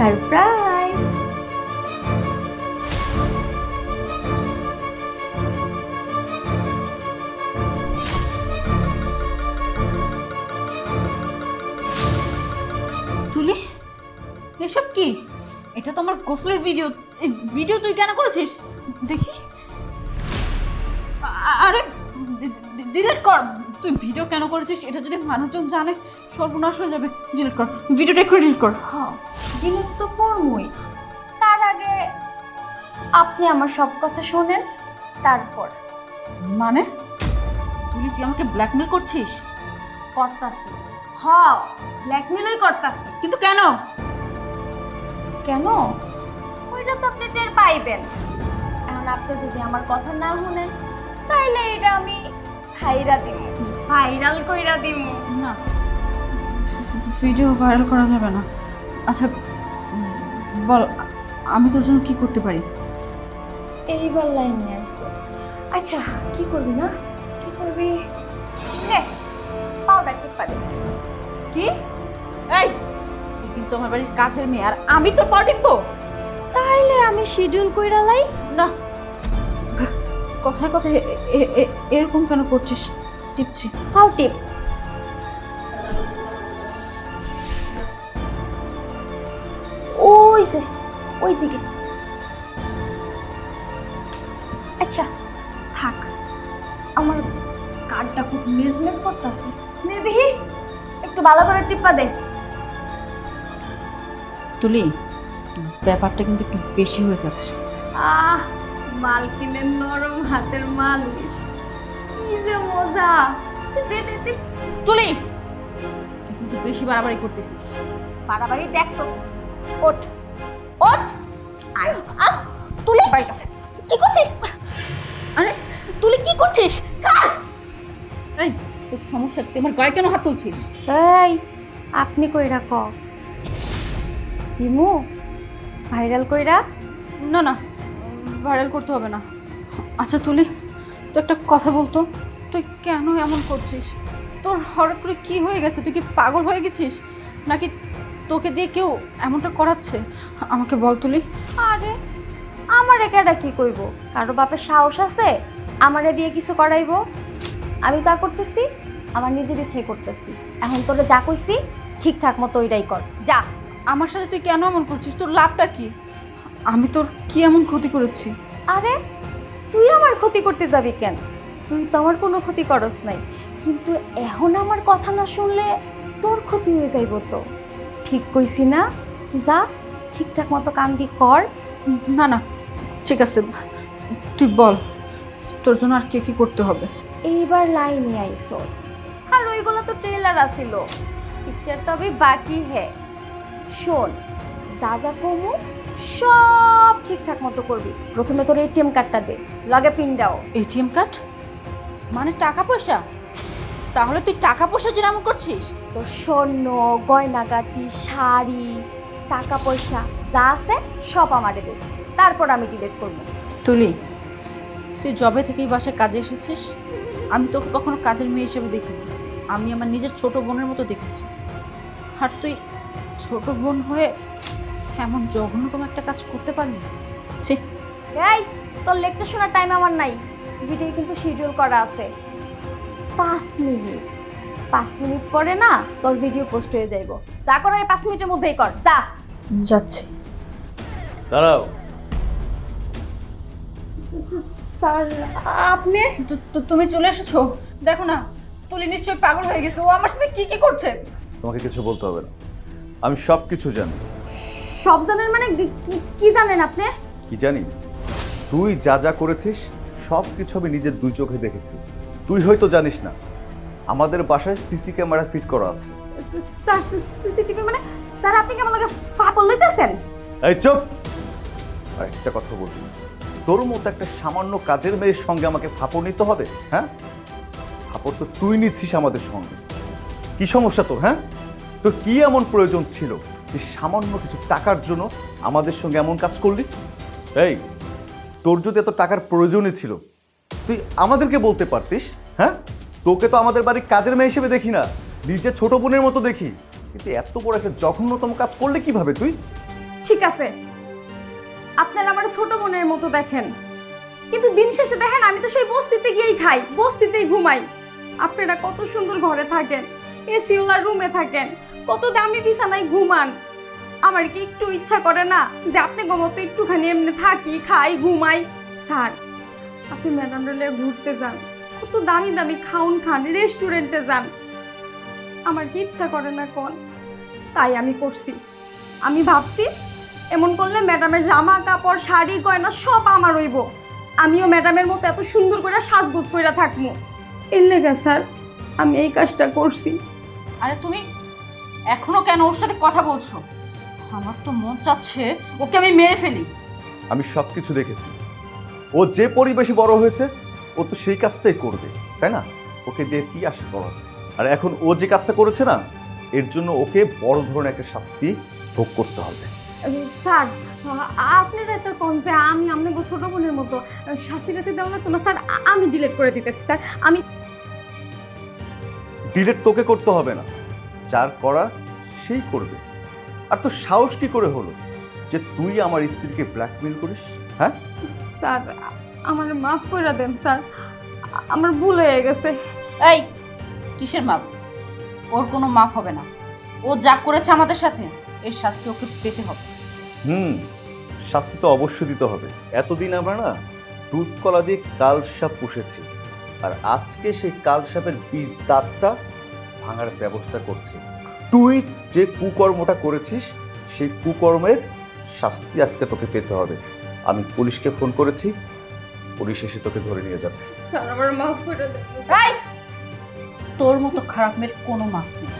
Surprise. তুলি এসব কি? এটা তো আমার গোসলের ভিডিও। এই ভিডিও তুই কেন করেছিস? দেখি। আ- আরে ডিলিট কর। তুই ভিডিও কেন করেছিস? এটা যদি মানুষজন জানে সর্বনাশ হয়ে যাবে। ডিলিট কর। ভিডিওটা একটু ডিলিট কর। হ্যাঁ। ডিলিট তো করবই তার আগে আপনি আমার সব কথা শোনেন তারপর। মানে? তুলি তুই আমাকে ব্ল্যাকমেল করছিস? করতাছি। হ ব্ল্যাকমেলই করতাছি। কিন্তু কেন? কেন? ওইটা তো আপনি টের পাইবেন। এখন আপনি যদি আমার কথা না শুনেন তাইলে এটা আমি ছাইরা দিব। ভাইরাল কইরা দিব। না ভিডিও ভাইরাল করা যাবে না। আচ্ছা বল আমি তোর জন্য কি করতে পারি? এইবার লাইনে আইসো আচ্ছা কি করবি না? কি করবি? নে পাউডার টিপা দে। কি? এই তুই কিন্তু আমার বাড়ির কাছের মেয়ে আর আমি তো পা টিপবো? তাইলে আমি শিডিউল কইরা লাই। না। কথায় কথায় এরকম কেন করছিস? টিপছি। হাউ টিপ। ওই যে ওই দিকে আচ্ছা থাক। আমার কার্ডটা খুব মেজমেজ করতেছে। মেবি একটু ভালো করে টিপা দে। তুলি ব্যাপারটা কিন্তু একটু বেশি হয়ে যাচ্ছে। আহ মালকিনের নরম হাতের মালিশ। কি যে মজা। আচ্ছা, দে দে দে। তুলি তুই কিন্তু বেশি বাড়াবাড়ি করতেছিস। বাড়াবাড়ি দেখছস ওঠ। ওঠ। আয় আহ তুলি। কি করছিস? আরে তুলি কি করছিস? ছাড়। এই তোর সমস্যা তুই আমার গায়ে কেন হাত তুলছিস? এই আপনি কইরা ক? দিমু ভাইরাল কইরা? না না ভাইরাল করতে হবে না। আচ্ছা তুলি তো একটা কথা বলতো? তুই কেন এমন করছিস? তোর হঠাৎ করে কি হয়ে গেছে? তুই কি পাগল হয়ে গেছিস? নাকি তোকে দিয়ে কেউ এমনটা করাচ্ছে? আমাকে বল তুলি। আরে আমার একাটা কি কইব? কারও বাপের সাহস আছে আমারে দিয়ে কিছু করাইবো? আমি যা করতেছি আমার নিজের ইচ্ছাই করতেছি। এখন তোরে যা কইছি ঠিকঠাক মতো ওইটাই কর। যা। আমার সাথে তুই কেন এমন করছিস? তোর লাভটা কি? আমি তোর কি এমন ক্ষতি করেছি? আরে তুই আমার ক্ষতি করতে যাবি কেন? তুই তো আমার কোনো ক্ষতি করস নাই। কিন্তু এখন আমার কথা না শুনলে তোর ক্ষতি হয়ে যাইব তো। ঠিক কইছি না যা ঠিকঠাক মতো কামটি কর। না না ঠিক আছে তুই বল তোর জন্য আর কে কি করতে হবে? এইবার লাইনে আইসোস। আর ওইগুলো তো ট্রেলার আসিল। পিকচার তবে বাকি হে। শোন যা যা কমু সব ঠিকঠাক মতো করবি। প্রথমে তোর এটিএম কার্ডটা দে লগে পিনটাও এটিএম কার্ড মানে টাকা পয়সা? তাহলে তুই টাকা পয়সার জন্য এমন করছিস? তোর স্বর্ণ গয়নাগাটি শাড়ি টাকা পয়সা যা আছে সব আমারে দে। তারপর আমি ডিলিট করব। তুলি তুই জবে থেকেই বাসায় কাজে এসেছিস? আমি তোকে কখনো কাজের মেয়ে হিসেবে দেখিনি। আমি আমার নিজের ছোট বোনের মতো দেখেছি। আর তুই ছোট বোন হয়ে এমন জঘন্যতম একটা কাজ করতে পারলি ছি। এই তোর লেকচার শোনার টাইম আমার নাই। ভিডিও কিন্তু শিডিউল করা আছে। পাঁচ মিনিট। পাঁচ মিনিট পরে না তোর ভিডিও পোস্ট হয়ে যাইব। যা করার পাঁচ মিনিটের মধ্যেই কর যা। যাচ্ছে। দাঁড়াও। স্যার আপনি? তুমি চলে এসেছ? দেখো না তুলি নিশ্চয়ই পাগল হয়ে গেছে। ও আমার সাথে কি কি করছে? তোমাকে কিছু বলতে হবে না। আমি সব কিছু জানি। সব জানেন মানে কি- কি- কি জানেন আপনি? কি জানি? তুই যা যা করেছিস সব কিছু আমি নিজের দুই চোখে দেখেছি। তুই হয়তো জানিস না আমাদের বাসায় সিসি ক্যামেরা ফিট করা আছে। স্যার সিসিটিভি মানে স্যার আপনি কেমন লাগে ফাপল লইতেছেন এই চুপ! আর একটা কথা বলবি তোর মতো একটা সামান্য কাজের মেয়ের সঙ্গে আমাকে ফাপড় নিতে হবে হ্যাঁ? ফাপড় তো তুই নিচ্ছিস আমাদের সঙ্গে। কি সমস্যা তোর হ্যাঁ? তোর কি এমন প্রয়োজন ছিল যে সামান্য কিছু টাকার জন্য আমাদের সঙ্গে এমন কাজ করলি? এই তোর যদি এত টাকার প্রয়োজনই ছিল তুই আমাদেরকে বলতে পারতিস হ্যাঁ? তোকে তো আমাদের বাড়ির কাজের মেয়ে হিসেবে দেখি না। নিজের ছোট বোনের মতো দেখি। কিন্তু এত বড় একটা জঘন্যতম কাজ করলে কীভাবে তুই? ঠিক আছে। আপনারা আমার ছোট বোনের মতো দেখেন। কিন্তু দিন শেষে দেখেন, আমি তো সেই বস্তিতে গিয়েই খাই, বস্তিতেই ঘুমাই। আপনারা কত সুন্দর ঘরে থাকেন এসিওলার রুমে থাকেন, কত দামি বিছানায় ঘুমান। আমার কি একটু ইচ্ছা করে না যে আপনি গমতো একটুখানি এমনি থাকি, খাই, ঘুমাই? স্যার, আপনি ম্যাডাম রেলে ঘুরতে যান। কত দামি দামি খাউন খান রেস্টুরেন্টে যান। আমার কি ইচ্ছা করে না কোন? তাই আমি করছি। আমি ভাবছি এমন করলে ম্যাডামের জামা কাপড় শাড়ি গয়না সব আমার হইব। আমিও ম্যাডামের মতো এত সুন্দর করে সাজগোজ করে থাকব। এর লেগে স্যার আমি এই কাজটা করছি। আরে তুমি এখনও কেন ওর সাথে কথা বলছো? আমার তো মন চাচ্ছে ওকে আমি মেরে ফেলি। আমি সব কিছু দেখেছি। ও যে পরিবেশে বড় হয়েছে ও তো সেই কাজটাই করবে তাই না? ওকে দিয়ে কি আশা করা যায়। আর এখন ও যে কাজটা করেছে না এর জন্য ওকে বড় ধরনের একটা শাস্তি ভোগ করতে হবে। স্যার আপনারা তো কোন যে আমি আপনাকে ছোট বোনের মতো শাস্তি টাস্তি দেওয়া লাগতো না। স্যার আমি ডিলিট করে দিতেছি স্যার। আমি ডিলেট তোকে করতে হবে না। যার করা সেই করবে। আর তো সাহস কি করে হলো যে তুই আমার স্ত্রীকে ব্ল্যাকমেল করিস হ্যাঁ? স্যার আমার মাফ করে দেন স্যার। আমার ভুল হয়ে গেছে। এই কিসের মাপ? ওর কোনো মাফ হবে না। ও যা করেছে আমাদের সাথে এর শাস্তি ওকে পেতে হবে। হুম শাস্তি তো অবশ্যই দিতে হবে। এতদিন আমরা না দুধ কলা দিয়ে কাল সাপ পুষেছি। আর আজকে সেই কাল সাপের বীজ দাঁতটা ভাঙার ব্যবস্থা করছি। তুই যে কুকর্মটা করেছিস সেই কুকর্মের শাস্তি আজকে তোকে পেতে হবে। আমি পুলিশকে ফোন করেছি পুলিশ এসে তোকে ধরে নিয়ে যাবে। স্যার আমার মাফ করে দেন তোর মতো খারাপ মেয়ের কোনো মাফ নেই।